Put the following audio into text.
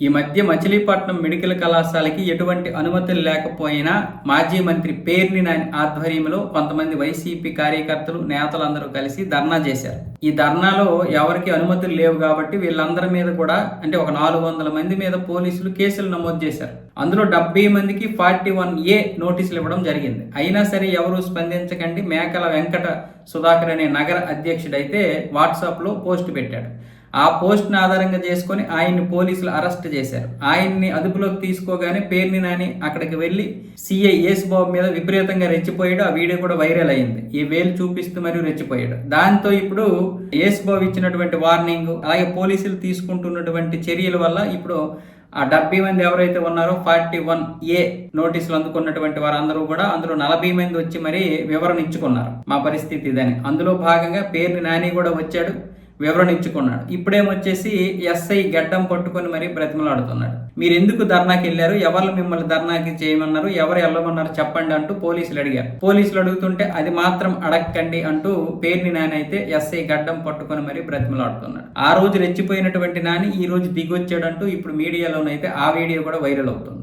ఈ మధ్య మచిలీపట్నం మెడికల్ కళాశాలకి ఎటువంటి అనుమతులు లేకపోయినా మాజీ మంత్రి పేర్ని నాని ఆధ్వర్యంలో కొంతమంది వైసీపీ కార్యకర్తలు నేతలందరూ కలిసి ధర్నా చేశారు. ఈ ధర్నాలో ఎవరికి అనుమతులు లేవు కాబట్టి వీళ్ళందరి మీద కూడా అంటే ఒక నాలుగు వందల మంది మీద పోలీసులు కేసులు నమోదు చేశారు. అందులో డెబ్బై మందికి ఫార్టీ వన్ ఏ నోటీసులు ఇవ్వడం జరిగింది. అయినా సరే ఎవరు స్పందించకండి. మేకల వెంకట సుధాకర్ అనే నగర అధ్యక్షుడైతే వాట్సాప్లో పోస్ట్ పెట్టాడు. ఆ పోస్ట్ని ఆధారంగా చేసుకొని ఆయన్ని పోలీసులు అరెస్ట్ చేశారు. ఆయన్ని అదుపులోకి తీసుకోగానే పేర్ని నాని అక్కడికి వెళ్ళి సీఐ యేసుబాబు మీద విపరీతంగా రెచ్చిపోయాడు. ఆ వీడియో కూడా వైరల్ అయింది. ఈ వేలు చూపిస్తూ మరియు రెచ్చిపోయాడు. దాంతో ఇప్పుడు యేసుబాబు ఇచ్చినటువంటి వార్నింగ్ అలాగే పోలీసులు తీసుకుంటున్నటువంటి చర్యల వల్ల ఇప్పుడు ఆ డెబ్బై మంది ఎవరైతే ఉన్నారో ఫార్టీ వన్ ఏ నోటీసులు అందుకున్నటువంటి వారందరూ కూడా అందులో నలభై మంది వచ్చి మరీ వివరణ ఇచ్చుకున్నారు. మా పరిస్థితి ఇదని. అందులో భాగంగా పేరుని నాని కూడా వచ్చాడు. వివరణ ఇచ్చుకున్నాడు ఇప్పుడేమొచ్చేసి ఎస్ఐ గడ్డం పట్టుకొని మరీ బ్రతిమలాడుతున్నాడు. మీరు ఎందుకు ధర్నాకి వెళ్ళారు? ఎవరు మిమ్మల్ని ధర్నాకి చేయమన్నారు? ఎవరు వెళ్ళమన్నారు చెప్పండి అంటూ పోలీసులు అడిగారు. పోలీసులు అడుగుతుంటే అది మాత్రం అడక్కండి అంటూ పేరుని నాని అయితే ఎస్ఐ గడ్డం పట్టుకొని మరీ బ్రతిమలాడుతున్నాడు. ఆ రోజు రెచ్చిపోయినటువంటి నాని ఈ రోజు దిగొచ్చాడంటూ ఇప్పుడు మీడియాలోనైతే ఆ వీడియో కూడా వైరల్ అవుతుంది.